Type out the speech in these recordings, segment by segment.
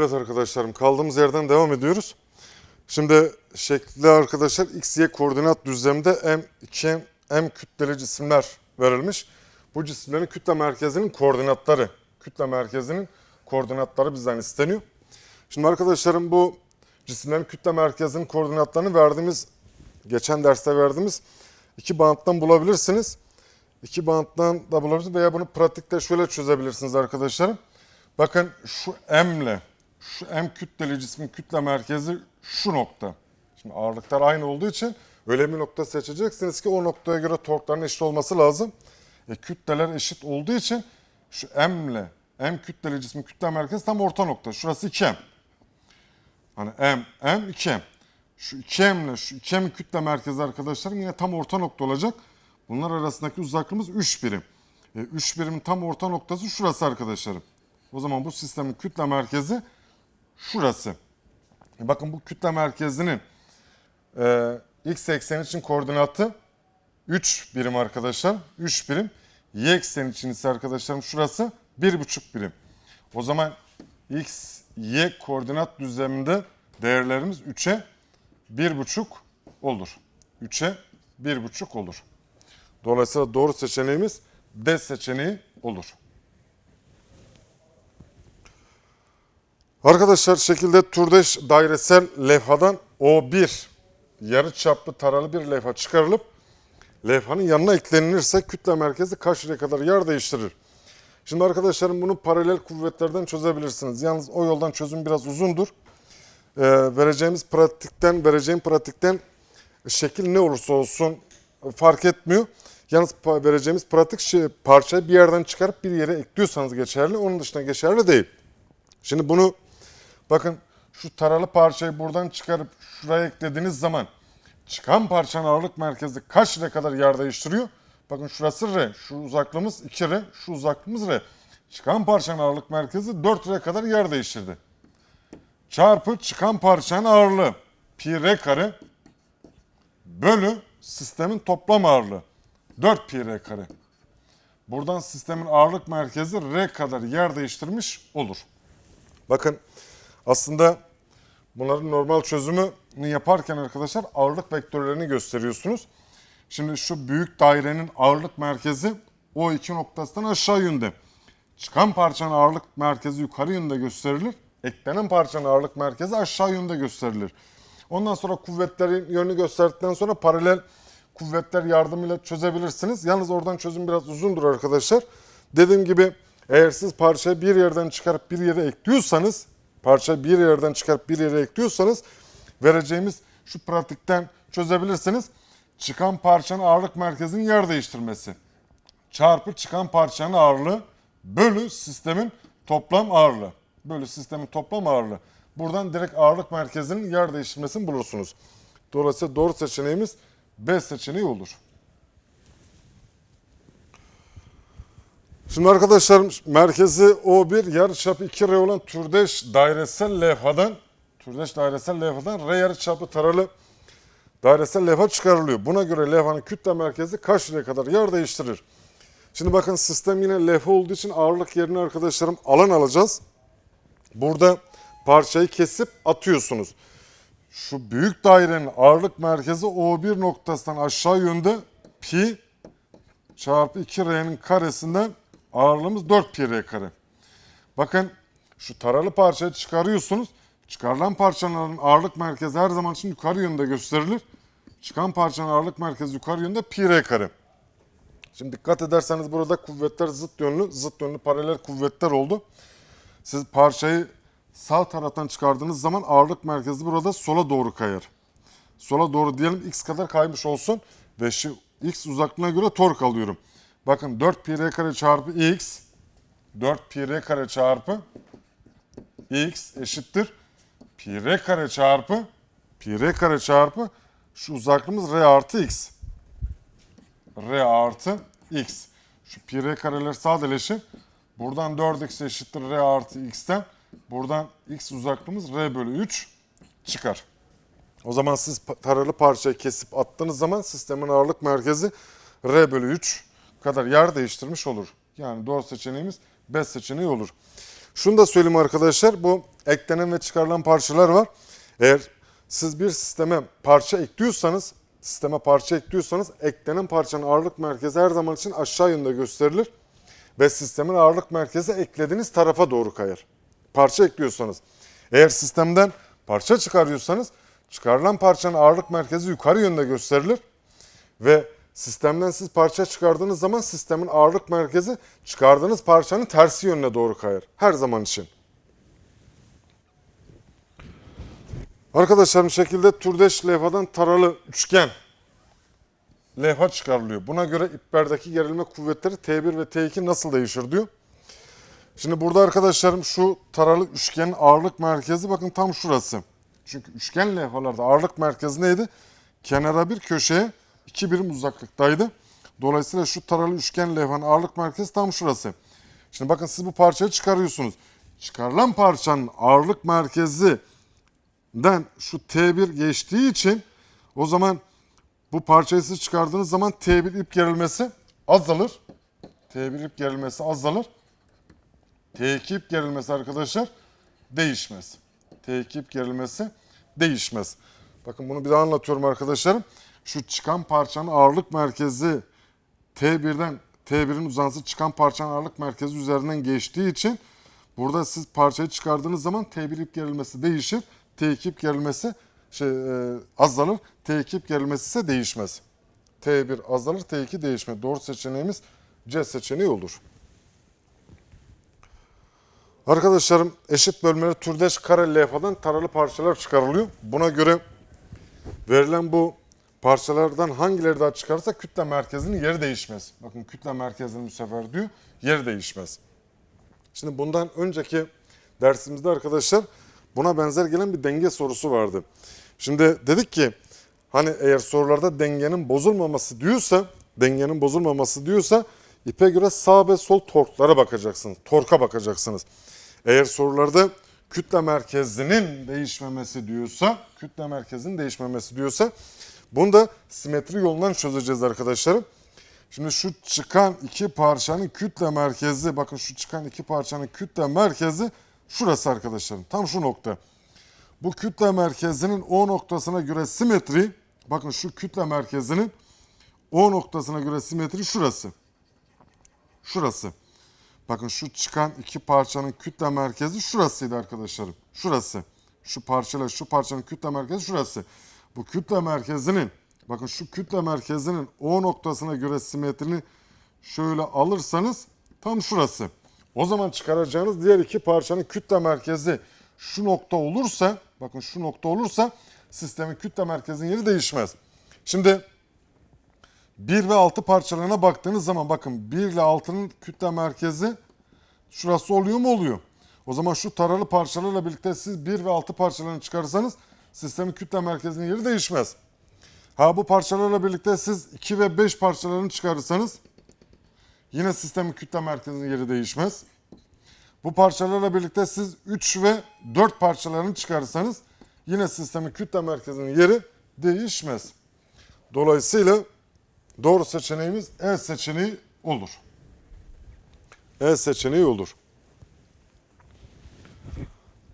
Evet arkadaşlarım kaldığımız yerden devam ediyoruz. Şimdi şekli arkadaşlar x, y koordinat düzleminde m, 2m, m kütleli cisimler verilmiş. Bu cisimlerin kütle merkezinin koordinatları, kütle merkezinin koordinatları bizden isteniyor. Şimdi arkadaşlarım bu cisimlerin kütle merkezinin koordinatlarını verdiğimiz, geçen derste verdiğimiz iki banttan bulabilirsiniz. İki banttan da bulabilirsiniz veya bunu pratikte şöyle çözebilirsiniz arkadaşlarım. Bakın şu M ile şu M kütleli cismin kütle merkezi şu nokta. Şimdi ağırlıklar aynı olduğu için öyle bir nokta seçeceksiniz ki o noktaya göre torkların eşit olması lazım. E, kütleler eşit olduğu için şu M ile M kütleli cismin kütle merkezi tam orta nokta. Şurası 2M. Hani M, M, 2M. Şu 2M ile şu 2M kütle merkezi arkadaşlarım yine tam orta nokta olacak. Bunlar arasındaki uzaklığımız 3 birim. 3 birimin tam orta noktası şurası arkadaşlarım. O zaman bu sistemin kütle merkezi şurası. E bakın bu kütle merkezinin e, x ekseni için koordinatı 3 birim arkadaşlar. 3 birim. Y ekseni için ise arkadaşlarım şurası 1,5 birim. O zaman x, y koordinat düzleminde değerlerimiz 3'e 1,5 olur. 3'e 1,5 olur. Dolayısıyla doğru seçeneğimiz D seçeneği olur. Arkadaşlar şekilde türdeş dairesel levhadan O1 yarı çaplı taralı bir levha çıkarılıp levhanın yanına eklenilirse kütle merkezi liraya kadar yer değiştirir. Şimdi arkadaşlarım bunu paralel kuvvetlerden çözebilirsiniz. Yalnız o yoldan çözüm biraz uzundur. Ee, vereceğimiz pratikten, vereceğim pratikten şekil ne olursa olsun fark etmiyor. Yalnız vereceğimiz pratik şey, parçayı bir yerden çıkarıp bir yere ekliyorsanız geçerli. Onun dışında geçerli değil. Şimdi bunu bakın şu taralı parçayı buradan çıkarıp şuraya eklediğiniz zaman çıkan parçanın ağırlık merkezi kaç lira kadar yer değiştiriyor? Bakın şurası R, şu uzaklığımız 2 R, şu uzaklığımız R. Çıkan parçanın ağırlık merkezi 4 R kadar yer değiştirdi. Çarpı çıkan parçanın ağırlığı pi R kare bölü sistemin toplam ağırlığı 4 pi R kare. Buradan sistemin ağırlık merkezi R kadar yer değiştirmiş olur. Bakın aslında bunların normal çözümünü yaparken arkadaşlar ağırlık vektörlerini gösteriyorsunuz. Şimdi şu büyük dairenin ağırlık merkezi o iki noktasından aşağı yönde. Çıkan parçanın ağırlık merkezi yukarı yönde gösterilir. Eklenen parçanın ağırlık merkezi aşağı yönde gösterilir. Ondan sonra kuvvetlerin yönünü gösterdikten sonra paralel kuvvetler yardımıyla çözebilirsiniz. Yalnız oradan çözüm biraz uzundur arkadaşlar. Dediğim gibi eğer siz parçayı bir yerden çıkarıp bir yere ekliyorsanız, parçayı bir yerden çıkarıp bir yere ekliyorsanız vereceğimiz şu pratikten çözebilirsiniz. Çıkan parçanın ağırlık merkezinin yer değiştirmesi çarpı çıkan parçanın ağırlığı bölü sistemin toplam ağırlığı. Bölü sistemin toplam ağırlığı. Buradan direkt ağırlık merkezinin yer değiştirmesini bulursunuz. Dolayısıyla doğru seçeneğimiz B seçeneği olur. Şimdi arkadaşlar merkezi O1 yarıçapı 2R olan türdeş dairesel levhadan türdeş dairesel levhadan R yarıçapı taralı dairesel levha çıkarılıyor. Buna göre levhanın kütle merkezi kaç liraya kadar yer değiştirir? Şimdi bakın sistem yine levha olduğu için ağırlık yerine arkadaşlarım alan alacağız. Burada parçayı kesip atıyorsunuz. Şu büyük dairenin ağırlık merkezi O1 noktasından aşağı yönde pi çarpı 2R'nin karesinden ağırlığımız 4 pi kare. Bakın şu taralı parçayı çıkarıyorsunuz. Çıkarılan parçaların ağırlık merkezi her zaman için yukarı yönde gösterilir. Çıkan parçanın ağırlık merkezi yukarı yönde pi kare. Şimdi dikkat ederseniz burada kuvvetler zıt yönlü, zıt yönlü paralel kuvvetler oldu. Siz parçayı sağ taraftan çıkardığınız zaman ağırlık merkezi burada sola doğru kayar. Sola doğru diyelim x kadar kaymış olsun ve şu x uzaklığına göre tork alıyorum. Bakın 4 pi r kare çarpı x 4 pi r kare çarpı x eşittir pi r kare çarpı pi r kare çarpı şu uzaklığımız r artı x. r artı x. Şu pi r kareler sadeleşir. Buradan 4x eşittir r artı x'ten buradan x uzaklığımız r bölü 3 çıkar. O zaman siz taralı parçayı kesip attığınız zaman sistemin ağırlık merkezi R bölü 3 kadar yer değiştirmiş olur. Yani doğru seçeneğimiz B seçeneği olur. Şunu da söyleyeyim arkadaşlar bu eklenen ve çıkarılan parçalar var. Eğer siz bir sisteme parça ekliyorsanız, sisteme parça ekliyorsanız eklenen parçanın ağırlık merkezi her zaman için aşağı yönde gösterilir ve sistemin ağırlık merkezi eklediğiniz tarafa doğru kayar. Parça ekliyorsanız. Eğer sistemden parça çıkarıyorsanız çıkarılan parçanın ağırlık merkezi yukarı yönde gösterilir ve sistemden siz parça çıkardığınız zaman sistemin ağırlık merkezi çıkardığınız parçanın tersi yönüne doğru kayar. Her zaman için. Arkadaşlar bu şekilde türdeş levhadan taralı üçgen levha çıkarılıyor. Buna göre iperdeki gerilme kuvvetleri T1 ve T2 nasıl değişir diyor. Şimdi burada arkadaşlarım şu taralı üçgenin ağırlık merkezi bakın tam şurası. Çünkü üçgen levhalarda ağırlık merkezi neydi? Kenara bir köşeye iki birim uzaklıktaydı. Dolayısıyla şu taralı üçgen levhanın ağırlık merkezi tam şurası. Şimdi bakın siz bu parçayı çıkarıyorsunuz. Çıkarılan parçanın ağırlık merkezi den şu T1 geçtiği için o zaman bu parçayı siz çıkardığınız zaman T1 ip gerilmesi azalır. T1 ip gerilmesi azalır. T2 ip gerilmesi arkadaşlar değişmez. T2 ip gerilmesi değişmez. Bakın bunu bir daha anlatıyorum arkadaşlarım. Şu çıkan parçanın ağırlık merkezi T1'den T1'in uzantısı çıkan parçanın ağırlık merkezi üzerinden geçtiği için burada siz parçayı çıkardığınız zaman T1 ip gerilmesi değişir. T2 ip gerilmesi şey, e, azalır. T2 ip gerilmesi ise değişmez. T1 azalır, T2 değişmez. Doğru seçeneğimiz C seçeneği olur. Arkadaşlarım eşit bölmeli türdeş kare levhadan taralı parçalar çıkarılıyor. Buna göre verilen bu parçalardan hangileri daha çıkarsa kütle merkezinin yeri değişmez. Bakın kütle merkezinin bu sefer diyor yeri değişmez. Şimdi bundan önceki dersimizde arkadaşlar buna benzer gelen bir denge sorusu vardı. Şimdi dedik ki hani eğer sorularda dengenin bozulmaması diyorsa, dengenin bozulmaması diyorsa ipe göre sağ ve sol torklara bakacaksınız. Torka bakacaksınız. Eğer sorularda kütle merkezinin değişmemesi diyorsa, kütle merkezinin değişmemesi diyorsa bunu da simetri yolundan çözeceğiz arkadaşlarım. Şimdi şu çıkan iki parçanın kütle merkezi, bakın şu çıkan iki parçanın kütle merkezi şurası arkadaşlarım. Tam şu nokta. Bu kütle merkezinin O noktasına göre simetri, bakın şu kütle merkezinin O noktasına göre simetri şurası. Şurası. Bakın şu çıkan iki parçanın kütle merkezi şurasıydı arkadaşlarım. Şurası. Şu parçayla şu parçanın kütle merkezi şurası. Bu kütle merkezinin bakın şu kütle merkezinin O noktasına göre simetrini şöyle alırsanız tam şurası. O zaman çıkaracağınız diğer iki parçanın kütle merkezi şu nokta olursa bakın şu nokta olursa sistemin kütle merkezinin yeri değişmez. Şimdi 1 ve 6 parçalarına baktığınız zaman bakın 1 ile 6'nın kütle merkezi şurası oluyor mu oluyor. O zaman şu taralı parçalarla birlikte siz 1 ve 6 parçalarını çıkarsanız sistemin kütle merkezinin yeri değişmez. Ha bu parçalarla birlikte siz 2 ve 5 parçalarını çıkarırsanız yine sistemin kütle merkezinin yeri değişmez. Bu parçalarla birlikte siz 3 ve 4 parçalarını çıkarırsanız yine sistemin kütle merkezinin yeri değişmez. Dolayısıyla doğru seçeneğimiz E seçeneği olur. E seçeneği olur.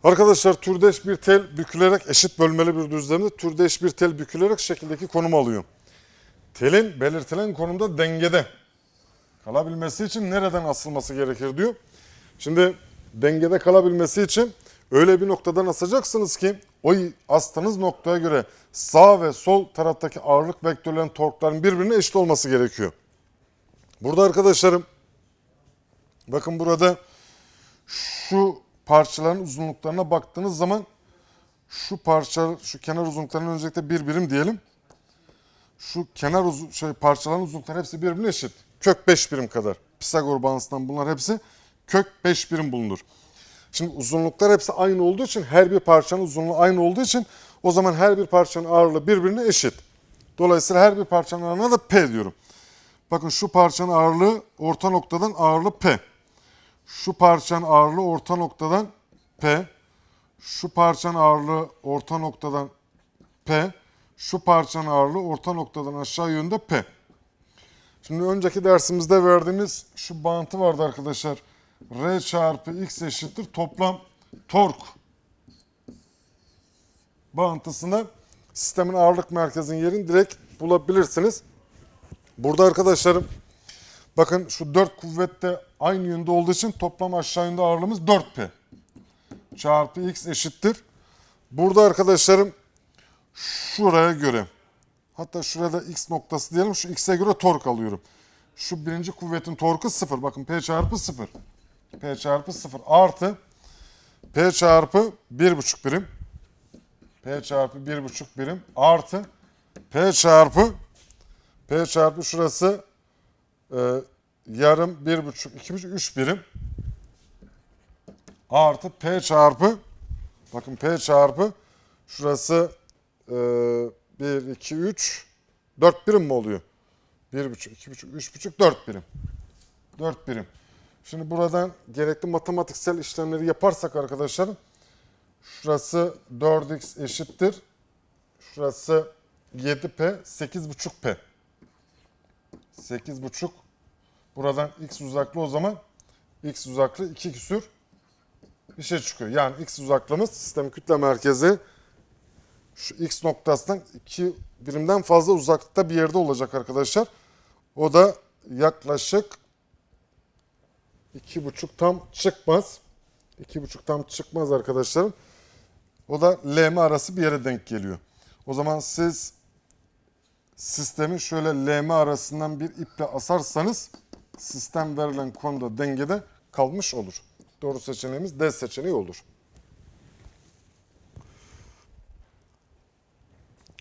Arkadaşlar türdeş bir tel bükülerek eşit bölmeli bir düzlemde türdeş bir tel bükülerek şekildeki konumu alıyor. Telin belirtilen konumda dengede kalabilmesi için nereden asılması gerekir diyor. Şimdi dengede kalabilmesi için öyle bir noktadan asacaksınız ki o astığınız noktaya göre sağ ve sol taraftaki ağırlık vektörlerin torkların birbirine eşit olması gerekiyor. Burada arkadaşlarım bakın burada şu parçaların uzunluklarına baktığınız zaman şu parça şu kenar uzunluklarının öncelikle bir birim diyelim. Şu kenar uzun şey parçaların uzunlukları hepsi birbirine eşit. Kök 5 birim kadar. Pisagor bağıntısından bunlar hepsi kök 5 birim bulunur. Şimdi uzunluklar hepsi aynı olduğu için her bir parçanın uzunluğu aynı olduğu için o zaman her bir parçanın ağırlığı birbirine eşit. Dolayısıyla her bir parçanın ağırlığına da P diyorum. Bakın şu parçanın ağırlığı orta noktadan ağırlığı P. Şu parçanın ağırlığı orta noktadan P. Şu parçanın ağırlığı orta noktadan P. Şu parçanın ağırlığı orta noktadan aşağı yönde P. Şimdi önceki dersimizde verdiğimiz şu bağıntı vardı arkadaşlar. R çarpı X eşittir toplam tork bağıntısında sistemin ağırlık merkezinin yerini direkt bulabilirsiniz. Burada arkadaşlarım bakın şu 4 kuvvette aynı yönde olduğu için toplam aşağı yönde ağırlığımız 4P. Çarpı X eşittir. Burada arkadaşlarım şuraya göre hatta şurada X noktası diyelim şu X'e göre tork alıyorum. Şu birinci kuvvetin torku 0. Bakın P çarpı 0. P çarpı 0 artı P çarpı 1,5 birim. P çarpı 1,5 birim artı P çarpı P çarpı şurası e, yarım 1,5 2,5 3 birim artı P çarpı bakın P çarpı şurası e, 1 2 3 4 birim mi oluyor? 1,5 2,5 3,5 4 birim. 4 birim. Şimdi buradan gerekli matematiksel işlemleri yaparsak arkadaşlarım şurası 4x eşittir. Şurası 7p 8,5p. 8,5 buradan x uzaklığı o zaman x uzaklığı 2 küsür bir şey çıkıyor. Yani x uzaklığımız sistemin kütle merkezi şu x noktasından 2 birimden fazla uzaklıkta bir yerde olacak arkadaşlar. O da yaklaşık iki buçuk tam çıkmaz. İki buçuk tam çıkmaz arkadaşlarım. O da LM arası bir yere denk geliyor. O zaman siz sistemi şöyle LM arasından bir iple asarsanız sistem verilen konuda dengede kalmış olur. Doğru seçeneğimiz D seçeneği olur.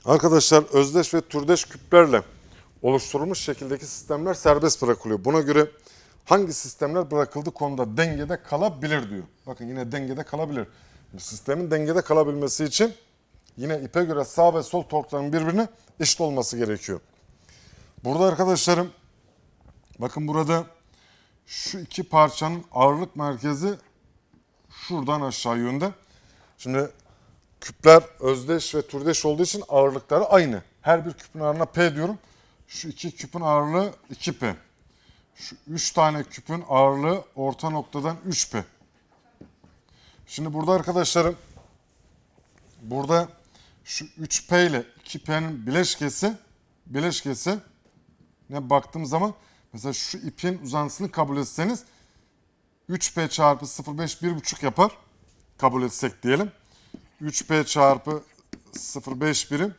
Arkadaşlar özdeş ve türdeş küplerle oluşturulmuş şekildeki sistemler serbest bırakılıyor. Buna göre hangi sistemler bırakıldı konuda dengede kalabilir diyor. Bakın yine dengede kalabilir. Sistemin dengede kalabilmesi için yine ipe göre sağ ve sol torkların birbirine eşit olması gerekiyor. Burada arkadaşlarım bakın burada şu iki parçanın ağırlık merkezi şuradan aşağı yönde. Şimdi küpler özdeş ve türdeş olduğu için ağırlıkları aynı. Her bir küpün ağırlığına P diyorum. Şu iki küpün ağırlığı 2P. Şu üç tane küpün ağırlığı orta noktadan 3P. Şimdi burada arkadaşlarım burada şu 3P ile 2P'nin bileşkesi bileşkesi ne baktığım zaman mesela şu ipin uzantısını kabul etseniz 3P çarpı 0,5 1,5 yapar. Kabul etsek diyelim. 3P çarpı 0,5 birim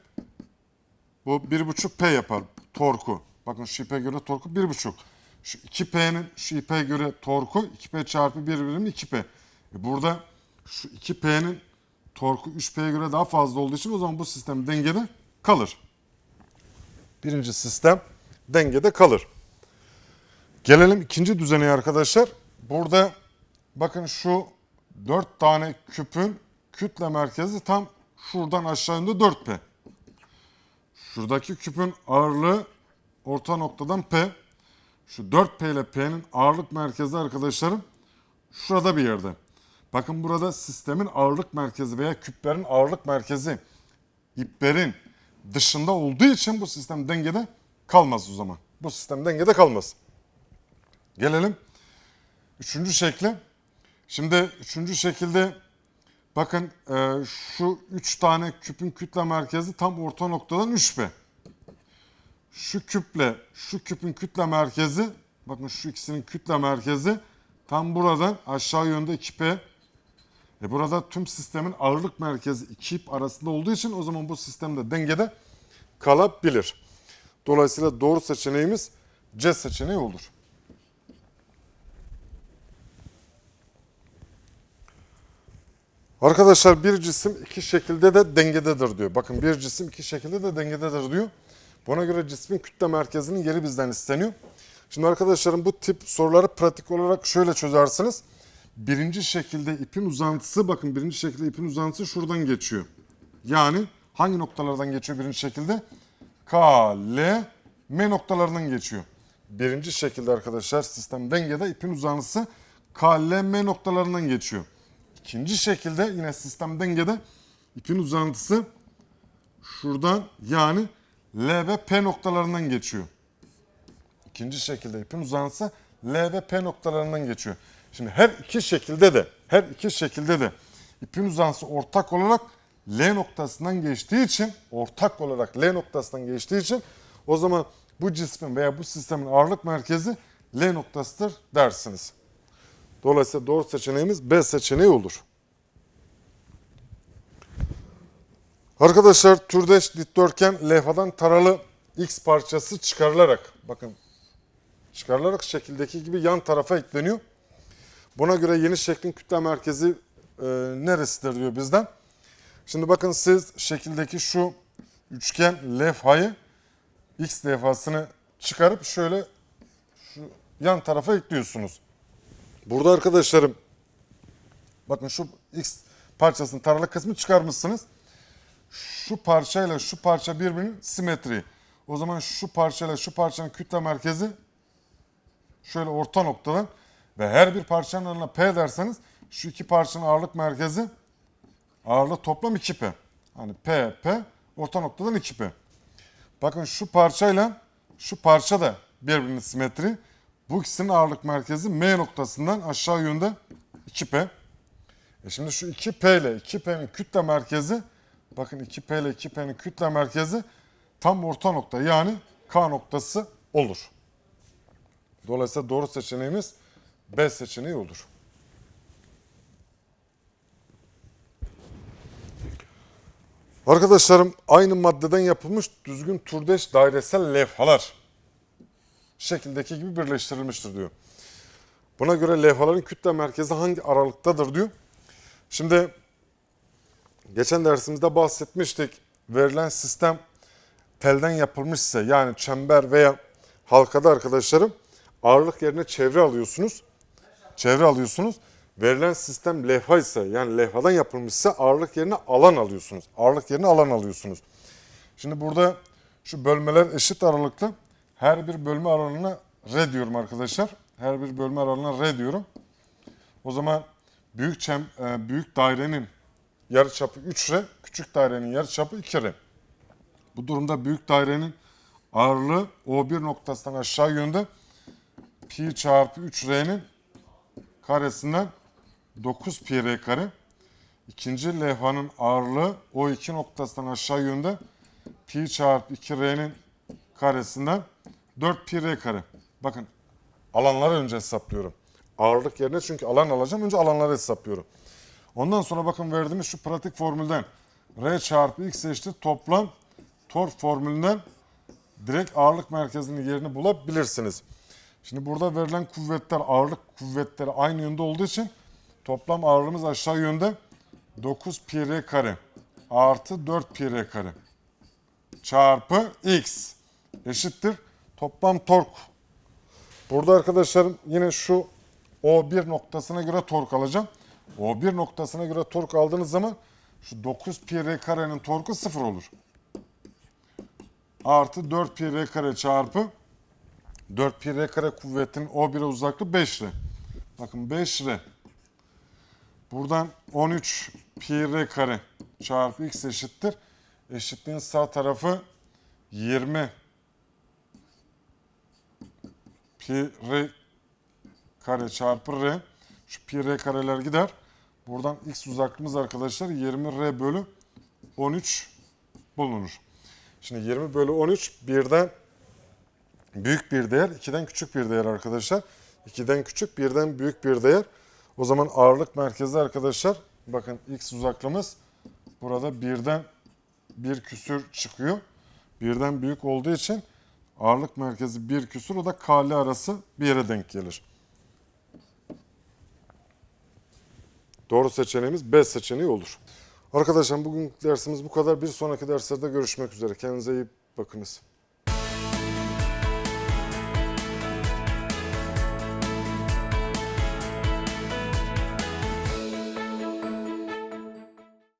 bu 1,5P yapar torku. Bakın şu ipe göre torku 1,5. Şu 2P'nin şu ipe göre torku 2P çarpı 1 birim 2P. E burada şu 2P'nin torku 3P'ye göre daha fazla olduğu için o zaman bu sistem dengede kalır. Birinci sistem dengede kalır. Gelelim ikinci düzeneye arkadaşlar. Burada bakın şu 4 tane küpün kütle merkezi tam şuradan aşağı yönde 4P. Şuradaki küpün ağırlığı orta noktadan P. Şu 4P ile P'nin ağırlık merkezi arkadaşlarım şurada bir yerde. Bakın burada sistemin ağırlık merkezi veya küplerin ağırlık merkezi iplerin dışında olduğu için bu sistem dengede kalmaz o zaman. Bu sistem dengede kalmaz. Gelelim üçüncü şekle. Şimdi üçüncü şekilde bakın e, şu üç tane küpün kütle merkezi tam orta noktadan 3P. Şu küple şu küpün kütle merkezi bakın şu ikisinin kütle merkezi tam buradan aşağı yönde 2P. E burada tüm sistemin ağırlık merkezi iki ip arasında olduğu için o zaman bu sistemde dengede kalabilir. Dolayısıyla doğru seçeneğimiz C seçeneği olur. Arkadaşlar bir cisim iki şekilde de dengededir diyor. Bakın bir cisim iki şekilde de dengededir diyor. Buna göre cismin kütle merkezinin yeri bizden isteniyor. Şimdi arkadaşlarım bu tip soruları pratik olarak şöyle çözersiniz. Birinci şekilde ipin uzantısı bakın birinci şekilde ipin uzantısı şuradan geçiyor. Yani hangi noktalardan geçiyor birinci şekilde? K, L, M noktalarından geçiyor. Birinci şekilde arkadaşlar sistem dengede ipin uzantısı K, L, M noktalarından geçiyor. İkinci şekilde yine sistem dengede ipin uzantısı şuradan yani L ve P noktalarından geçiyor. İkinci şekilde ipin uzantısı L ve P noktalarından geçiyor. Şimdi her iki şekilde de her iki şekilde de ipin uzantısı ortak olarak L noktasından geçtiği için ortak olarak L noktasından geçtiği için o zaman bu cismin veya bu sistemin ağırlık merkezi L noktasıdır dersiniz. Dolayısıyla doğru seçeneğimiz B seçeneği olur. Arkadaşlar türdeş dikdörtgen levhadan taralı X parçası çıkarılarak bakın çıkarılarak şekildeki gibi yan tarafa ekleniyor. Buna göre yeni şeklin kütle merkezi e, neresidir diyor bizden. Şimdi bakın siz şekildeki şu üçgen levhayı X levhasını çıkarıp şöyle şu yan tarafa ekliyorsunuz. Burada arkadaşlarım bakın şu X parçasının taralı kısmı çıkarmışsınız. Şu parçayla şu parça birbirinin simetri. O zaman şu parçayla şu parçanın kütle merkezi şöyle orta noktadan ve her bir parçanın arasına P derseniz şu iki parçanın ağırlık merkezi ağırlık toplam 2P. Hani P, P orta noktadan 2P. Bakın şu parçayla şu parça da birbirinin simetri. Bu ikisinin ağırlık merkezi M noktasından aşağı yönde 2P. E şimdi şu 2P ile 2P'nin kütle merkezi bakın 2P ile 2P'nin kütle merkezi tam orta nokta yani K noktası olur. Dolayısıyla doğru seçeneğimiz B seçeneği olur. Arkadaşlarım aynı maddeden yapılmış düzgün turdeş dairesel levhalar şekildeki gibi birleştirilmiştir diyor. Buna göre levhaların kütle merkezi hangi aralıktadır diyor. Şimdi geçen dersimizde bahsetmiştik. Verilen sistem telden yapılmışsa yani çember veya halkada arkadaşlarım ağırlık yerine çevre alıyorsunuz. Çevre alıyorsunuz. Verilen sistem levha ise yani levhadan yapılmışsa ağırlık yerine alan alıyorsunuz. Ağırlık yerine alan alıyorsunuz. Şimdi burada şu bölmeler eşit aralıklı. Her bir bölme aralığına R diyorum arkadaşlar. Her bir bölme aralığına R diyorum. O zaman büyük çem, e, büyük dairenin yarıçapı 3R, küçük dairenin yarıçapı 2R. Bu durumda büyük dairenin ağırlığı O1 noktasından aşağı yönde pi çarpı 3R'nin karesinden 9 pi R kare. İkinci levhanın ağırlığı O2 noktasından aşağı yönde pi çarpı 2R'nin karesinden 4 pi R kare. Bakın alanları önce hesaplıyorum. Ağırlık yerine çünkü alan alacağım. Önce alanları hesaplıyorum. Ondan sonra bakın verdiğimiz şu pratik formülden R çarpı X eşittir toplam tor formülünden direkt ağırlık merkezinin yerini bulabilirsiniz. Şimdi burada verilen kuvvetler, ağırlık kuvvetleri aynı yönde olduğu için toplam ağırlığımız aşağı yönde 9 pi r kare artı 4 pi r kare çarpı x eşittir toplam tork. Burada arkadaşlarım yine şu O1 noktasına göre tork alacağım. O1 noktasına göre tork aldığınız zaman şu 9 pi r karenin torku 0 olur. Artı 4 pi r kare çarpı 4 pi r kare kuvvetinin O1'e uzaklığı 5 r. Bakın 5 r. Buradan 13 pi r kare çarpı x eşittir. Eşitliğin sağ tarafı 20 pi r kare çarpı r. Şu pi r kareler gider. Buradan x uzaklığımız arkadaşlar 20 r bölü 13 bulunur. Şimdi 20 bölü 13 birden büyük bir değer, 2'den küçük bir değer arkadaşlar. 2'den küçük, birden büyük bir değer. O zaman ağırlık merkezi arkadaşlar, bakın x uzaklığımız burada birden bir küsür çıkıyor. Birden büyük olduğu için ağırlık merkezi bir küsür, o da k'li arası bir yere denk gelir. Doğru seçeneğimiz B seçeneği olur. Arkadaşlar bugün dersimiz bu kadar. Bir sonraki derslerde görüşmek üzere. Kendinize iyi bakınız.